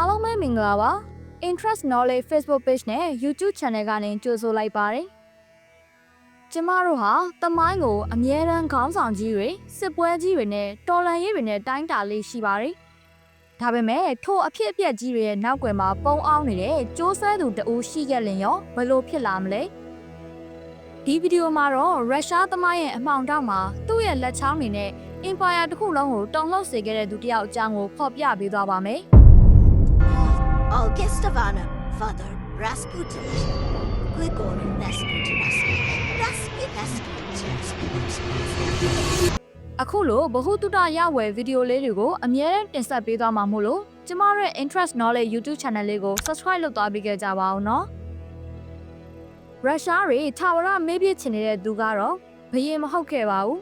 အားလုံးပဲမင်္ဂလာပါ Interest Knowledge Facebook Page နဲ့ YouTube Channel ကနေကြိုဆိုလိုက်ပါတယ်ကျမတို့ဟာတမိုင်းကိုအမြဲတမ်းခေါင်းဆောင်ကြီးတွေစစ်ပွဲကြီးတွေနဲ့တော်လှန်ရေးတွေနဲ့တိုင်းတာလေးရှိပါတယ်ဒါပေမဲ့ထိုအဖြစ်အပျက်ကြီးတွေရဲ့နောက်ွယ်မှာပုံအောင်နေတဲ့စ조ဆဲသူတအူးရှိခဲ့လင်ရောဘယ်လိုဖြစ်လာမလဲဒီဗီဒီယိုမှာတော့ရုရှားသမိုင်းရဲ့အမှောင်တောက်မှာသူ့ရဲ့လက်ချောင်းတွေနဲ့ Empire တစ်ခုလုံးကိုတုံ့လောက်စေခဲ့တဲ့သူတစ်ယောက်အကြောင်းကိုဖော်ပြပေးသွားပါမယ် August Ivana, Father Rasputin. Grigory Rasputin. Rasputin. Rasputin. အခုလိုဗဟုသုတရဝယ်ဗီဒီယိုလေးတွေကိုအမြဲတမ်းတင်ဆက်ပေးသွားမှာမို့လို့ကျမတို့ရဲ့ Interest Knowledge YouTube Channel လေးကို Subscribe လုပ်သွားပေးကြကြပါအောင်နော်ရုရှားတွေထာဝရမေးပြချင်နေတဲ့သူကတော့ဘယင်မဟုတ်ခဲ့ပါဘူး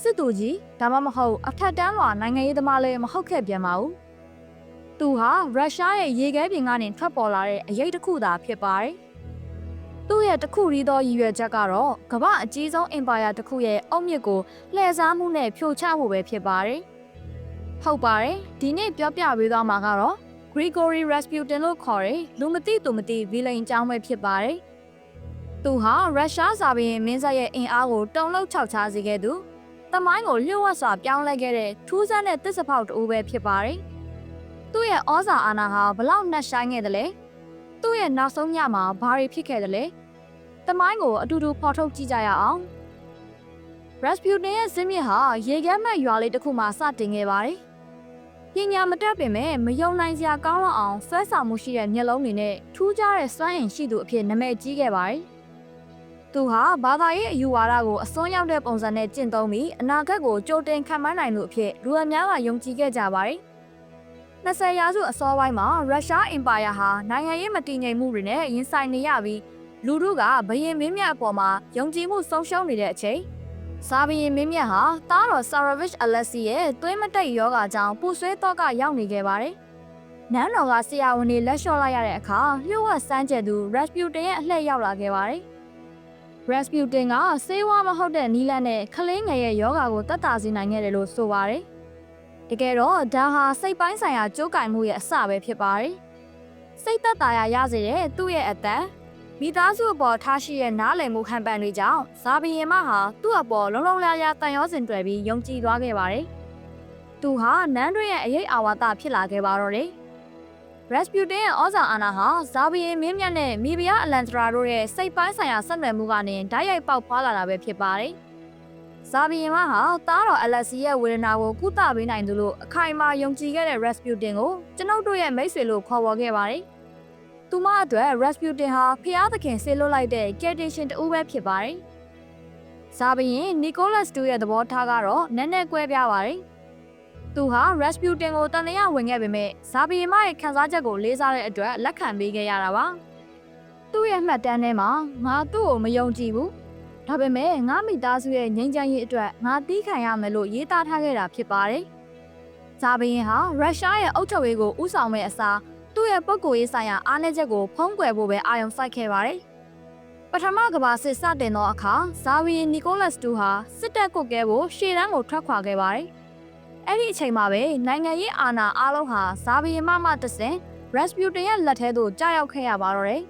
စစ်သူကြီးဒါမှမဟုတ်အထက်တန်းလွာနိုင်ငံရေးသမားလည်းမဟုတ်ခဲ့ပြန်ပါဘူး သူဟာရုရှားရဲ့ရေခဲပြင်ကနေထွက်ပေါ်လာတဲ့အရေးတစ်ခုသာဖြစ်ပါတယ်သူ့ရဲ့တစ်ခုရီးသောရည်ရွယ်ချက်ကတော့ကမ္ဘာအကြီးဆုံး empire တစ်ခုရဲ့အုတ်မြစ်ကိုလှည့်စားမှုနဲ့ဖြိုချဖို့ပဲဖြစ်ပါတယ်။ဟုတ်ပါတယ်။ဒီနေ့ပြောပြပေးသွားမှာကတော့ Grigory Rasputin လို့ခေါ်တဲ့လူမသိသူမသိဗီလိန်အကြောင်းပဲဖြစ်ပါတယ်။သူဟာရုရှားစာပေမင်းဆက်ရဲ့အင်အားကိုတုံ့လောက်ခြောက်ခြားစေခဲ့သူ။တမိုင်းကိုလျှို့ဝှက်စွာပြောင်းလဲခဲ့တဲ့ထူးဆန်းတဲ့သစ္စာဖောက်တူပဲဖြစ်ပါတယ်။ သူ့ရဲ့ဩဇာအာဏာဟာဘလောက်နှက်ဆိုင်ခဲ့တယ်လဲ။သူ့ရဲ့နောက်ဆုံးညမှာဘာတွေဖြစ်ခဲ့တယ်လဲ။တမိုင်းကိုအတူတူဖော်ထုတ်ကြည့်ကြရအောင်။ Rasputin ရဲ့ဇင်းမြစ်ဟာရေခဲမှတ်ရွာလေးတစ်ခုမှစတင်ခဲ့ပါတယ်။ပညာမတတ်ပင်မဲ့မယုံနိုင်စရာကောင်းတော့အောင်ဆွဲဆောင်မှုရှိတဲ့မျက်လုံးတွေနဲ့ထူးခြားတဲ့စွမ်းအင်ရှိသူအဖြစ်နာမည်ကြီးခဲ့ပါတယ်။သူဟာဘာသာရေးအယူဝါဒကိုအစွန်းရောက်တဲ့ပုံစံနဲ့ကျင့်သုံးပြီးအနာဂတ်ကိုကြိုတင်ခံမှန်းနိုင်မှုအဖြစ်လူအများကယုံကြည်ခဲ့ကြပါတယ်။ 20ရာစုအစောပိုင်းမှာရုရှားအင်ပါယာဟာနိုင်ငံရေးမတည်ငြိမ်မှုတွေနဲ့ရင်ဆိုင်နေရပြီးလူတို့ကဘယင်မင်းမြတ်အပေါ်မှာယုံကြည်မှုဆုံးရှုံးနေတဲ့အချိန်စာဘရင်မင်းမြတ်ဟာတားတော်ဆာရဗစ်အလက်စီရဲ့သွေးမတိတ်ယောဂါကြောင့်ပူဆွဲတော့ကရောက်နေခဲ့ပါတယ်။နန်းတော်ကဆရာဝန်တွေလက်လျှော့လိုက်ရတဲ့အခါလျှို့ဝှက်စမ်းကြယ်သူ Rasputin ရဲ့အလှည့်ရောက်လာခဲ့ပါတယ်။ Rasputin ကဆေးဝါးမဟုတ်တဲ့နီလန်နဲ့ခလင်းငယ်ရဲ့ယောဂါကိုတတ်တာစေနိုင်ခဲ့တယ်လို့ဆိုပါတယ်။ တကယ်တော့ဒါဟာစိတ်ပိုင်းဆိုင်ရာကြိုးကင်မှုရဲ့အစပဲဖြစ်ပါတယ်။စိတ်သက်သာရာရစေတဲ့သူ့ရဲ့အသက်မိသားစုအပေါ်ထားရှိတဲ့နားလည်မှုခံပန်တွေကြောင့်ဇာဘီရင်မဟာသူ့အပေါ်လုံလုံလည်လည်တန်ရောစင်တွယ်ပြီးယုံကြည်သွားခဲ့ပါတယ်။သူဟာနန်းတွင်ရဲ့အရေးအာဝါဒဖြစ်လာခဲ့ပါတော့တယ်။ Rasputin ရဲ့ဩဇာအာဏာဟာဇာဘီရင်မင်းမြတ်နဲ့မိဖုရားအလန်ဒရာတို့ရဲ့စိတ်ပိုင်းဆိုင်ရာဆက်နွယ်မှုကနေဓာတ်ရိုက်ပေါက်ဖွာလာတာပဲဖြစ်ပါတယ်။ ဇာဘီရင်မဟာတားတော်အလက်စီရဲ့ဝေဒနာကိုကုသပေးနိုင်သူလို့အခိုင်အမာယုံကြည်ခဲ့တဲ့ Rasputin ကိုကျွန်ုပ်တို့ရဲ့မိတ်ဆွေလို့ခေါ်ဝေါ်ခဲ့ပါတယ်။သူမအတွက် Rasputin ဟာဖျားသခင်ဆေးလွတ်လိုက်တဲ့ Catation တူပဲဖြစ်ပါတယ်။ဇာဘရင် Nicholas 2ရဲ့သဘောထားကတော့နည်းနည်းကွဲပြားပါတယ်။သူဟာ Rasputin ကိုတန်တရားဝင်ခဲ့ပေမဲ့ဇာဘရင်မရဲ့ခံစားချက်ကိုလေးစားတဲ့အတွက်လက်ခံပေးခဲ့ရတာပါ။သူ့ရဲ့မှတ်တမ်းထဲမှာငါသူ့ကိုမယုံကြည်ဘူး။ ဒါပေမဲ့ငါမိသားစုရဲ့ငြိမ်းချမ်းရေးအတွက်ငါတီးခံရမယ်လို့ရေးသားထားခဲ့တာဖြစ်ပါတယ်။ဇာဘရင်ဟာရုရှားရဲ့အုပ်ချုပ်ရေးကိုဥဆောင်မဲ့အစားသူ့ရဲ့ပုံကိုရေးဆိုင်ရာအားနည်းချက်ကိုဖုံးကွယ်ဖို့ပဲအာရုံစိုက်ခဲ့ပါတယ်။ပထမကမ္ဘာစစ်စတင်သောအခါဇာဝီနီကိုလတ်တူဟာစစ်တပ်ကုတ်ကဲဖို့ရှေ့တန်းကိုထွက်ခွာခဲ့ပါတယ်။အဲ့ဒီအချိန်မှာပဲနိုင်ငံရေးအာဏာအားလုံးဟာဇာဗီယမမတဆင် Rasputin ရဲ့လက်ထဲသို့ကြာရောက်ခဲ့ရပါတော့တယ်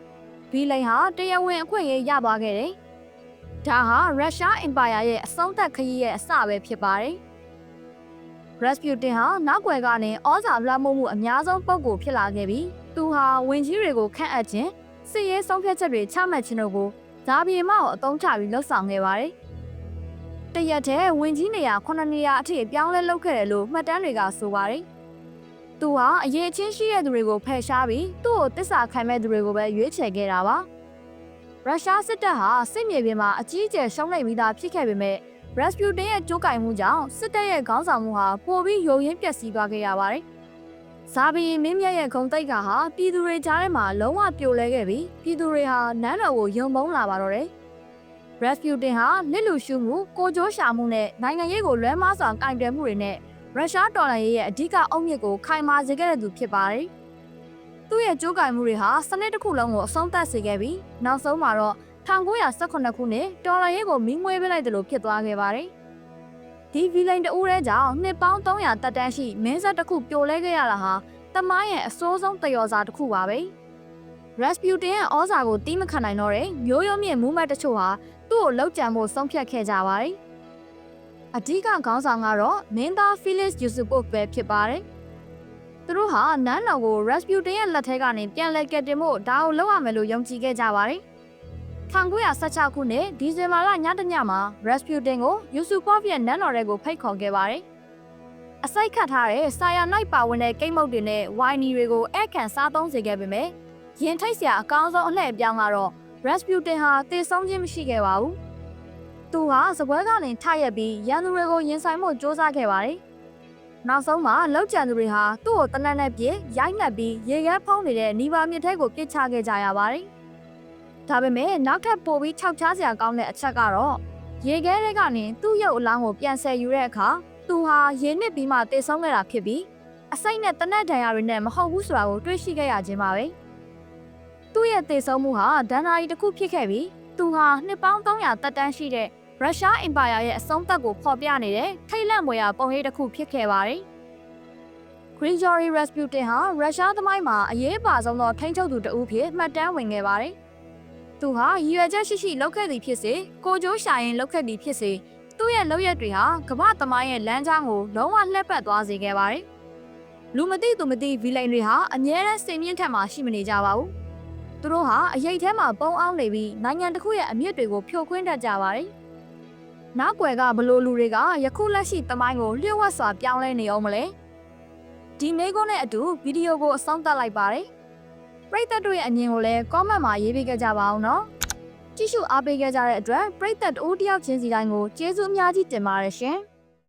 ။ဘီလိန်ဟာတရားဝင်အခွင့်အရေးရသွားခဲ့တယ်။ ဒါဟာရုရှားအင်ပါယာရဲ့အဆုံးသတ်ခရီးရဲ့အစပဲဖြစ်ပါတယ်။ Rasputin ဟာနောက်ွယ်ကနေဩဇာလွှမ်းမိုးမှုအများဆုံးပုံကိုဖြစ်လာခဲ့ပြီးသူဟာဝင်ကြီးတွေကိုခန့်အပ်ခြင်းစစ်ရေးဆုံးဖြတ်ချက်တွေချမှတ်ခြင်းတို့ကိုဇာပြေမကိုအသုံးချပြီးလှုပ်ဆောင်ခဲ့ပါတယ်။တရက်တည်းဝင်ကြီးနေရာ9နေရာအထိပြောင်းလဲလုပ်ခဲ့တယ်လို့မှတ်တမ်းတွေကဆိုပါတယ်။သူဟာအရေးချင်းရှိတဲ့သူတွေကိုဖယ်ရှားပြီးသူ့ကိုတစ္ဆာခံမဲ့သူတွေကိုပဲရွေးချယ်ခဲ့တာပါ။ ရုရှားစစ်တပ်ဟာစစ်မြေပြင်မှာအကြီးအကျယ်ရှုံးနိမ့်ပြီးသားဖြစ်ခဲ့ပေမဲ့ Rasputin ရဲ့ကြိုးကင်မှုကြောင့်စစ်တပ်ရဲ့ခေါင်းဆောင်မှုဟာပိုပြီးယိုယွင်းပျက်စီးသွားခဲ့ရပါတယ်။ဇာဘီမင်းမြတ်ရဲ့ဂုံတိတ်ကဟာပြည်သူတွေကြားထဲမှာလုံးဝပြိုလဲခဲ့ပြီးပြည်သူတွေဟာနန်းတော်ကိုယုံမုန်းလာပါတော့တယ်။ Rasputin ဟာလက်လူရှုမှုကိုကြိုးရှာမှုနဲ့နိုင်ငံရေးကိုလွဲမားစွာကင်တွယ်မှုတွေနဲ့ရုရှားတော်လှန်ရေးရဲ့အဓိကအုတ်မြစ်ကိုခိုင်မာစေခဲ့တဲ့သူဖြစ်ပါတယ်။ သူ့ရဲ့ကြိုးကင်မှုတွေဟာစနစ်တစ်ခုလုံးကိုအဆုံးသတ်စေခဲ့ပြီးနောက်ဆုံးမှာတော့1918ခုနှစ်တော်လှန်ရေးကိုမီးမွေးပေးလိုက်တယ်လို့ဖြစ်သွားခဲ့ပါတယ်။ဒီဗီလိန်တဦးရဲကြောင့်နှစ်ပေါင်း300တက်တန်းရှိမင်းဆက်တစ်ခုပြိုလဲခဲ့ရတာဟာတတမိုင်းရဲ့အစိုးဆုံးတယောစာတစ်ခုပါပဲ။ Rasputin ရဲ့ဩဇာကိုတီးမခံနိုင်တော့တဲ့မျိုးရိုးမြင့်မူးမတ်တချို့ဟာသူ့ကိုလောက်ကြံဖို့ဆုံးဖြတ်ခဲ့ကြပါတယ်။အဓိကခေါင်းဆောင်ကတော့မင်းသား Felix Yusupov ပဲဖြစ်ပါတယ်။ သူတို့ဟာနန်းတော်ကို Rasputin ရဲ့လက်ထဲကနေပြန်လည်ကယ်တင်ဖို့ဒါကိုလုပ်ရမယ်လို့ယုံကြည်ခဲ့ကြပါတယ်။1916ခုနှစ်ဒီဇင်ဘာလညတညမှာ Rasputin ကို Yusupov ရဲ့နန်းတော်ထဲကိုဖိတ်ခေါ်ခဲ့ပါတယ်။အစိုက်ခတ်ထားတဲ့ဆာယာနိုင်ပါဝင်တဲ့ကိတ်မုတ်တွေနဲ့ဝိုင်နီတွေကိုအဲ့ခံစားသုံးစေခဲ့ပေမဲ့ရင်ထိတ်စရာအကောင်းဆုံးအလှည့်အပြောင်းကတော့ Rasputin ဟာတည်ဆုံးခြင်းမရှိခဲ့ပါဘူး။သူဟာစပွဲကနေထရက်ပြီးရန်သူတွေကိုရင်ဆိုင်မှုစ조사ခဲ့ပါတယ်။ နောက်ဆုံးမှာလောက်ကျန်သူတွေဟာသူ့ကိုတနက်နဲ့ပြေရိုက်နှက်ပြီးရေခဲဖုံးနေတဲ့နီဘာမြစ်ထဲကိုပစ်ချခဲ့ကြရပါတယ်။ဒါပေမဲ့နောက်ထပ်ပိုပြီးခြောက်ချားစရာကောင်းတဲ့အချက်ကတော့ရေခဲတွေကနေသူ့ရုပ်အလောင်းကိုပြန်ဆယ်ယူတဲ့အခါသူဟာရေနစ်ပြီးမှတည်ဆုံးခဲ့တာဖြစ်ပြီးအစိမ့်နဲ့တနက်ဒဏ်ရာတွေနဲ့မဟုတ်ဘူးဆိုတာကိုတွေ့ရှိခဲ့ရခြင်းပါပဲ။သူ့ရဲ့တည်ဆုံးမှုဟာဒဏ္ဍာရီတစ်ခုဖြစ်ခဲ့ပြီးသူဟာနှစ်ပေါင်း300တက်တန်းရှိတဲ့ ရုရှားအင်ပါယာရဲ့အဆုံးသတ်ကိုဖော်ပြနေတဲ့ထိတ်လန့်မွေရာပုံရိပ်တစ်ခုဖြစ်ခဲ့ပါတယ်။ Grigory Rasputin ဟာရုရှားသမိုင်းမှာအရေးပါဆုံးသောထိန်းချုပ်သူတဦးဖြစ်မှတ်တမ်းဝင်ခဲ့ပါတယ်။သူဟာရည်ရွယ်ချက်ရှိရှိလုပ်ခဲ့သည်ဖြစ်စေကိုကျိုးရှာရင်လုပ်ခဲ့သည်ဖြစ်စေသူ့ရဲ့လုပ်ရက်တွေဟာကမ္ဘာသမိုင်းရဲ့လမ်းကြောင်းကိုလုံးဝလှည့်ပတ်သွားစေခဲ့ပါတယ်။လူမသိသူမသိဗီလိန်တွေဟာအမြဲတမ်းစိတ်မြင့်ထက်မှရှိမနေကြပါဘူး။သူတို့ဟာအရေးထဲမှာပုံအောင်နေပြီးနိုင်ငံတစ်ခုရဲ့အမြင့်တွေကိုဖြိုခွင်းတတ်ကြပါတယ်။ နောက်ွယ်ကဘလို့လူတွေကယခုလက်ရှိသမိုင်းကိုလျှို့ဝှက်စွာပြောင်းလဲနေအောင်မလဲ။ဒီမေကွန်းနဲ့အတူဗီဒီယိုကိုအဆုံးသတ်လိုက်ပါတယ်။ပရိသတ်တို့ရဲ့အမြင်ကိုလည်း comment မှာရေးပေးကြကြပါအောင်နော်။ကြည့်ရှုအားပေးကြတဲ့အတွက်ပရိသတ်တို့တယောက်ချင်းစီတိုင်းကိုကျေးဇူးအများကြီးတင်ပါတယ်ရှင်။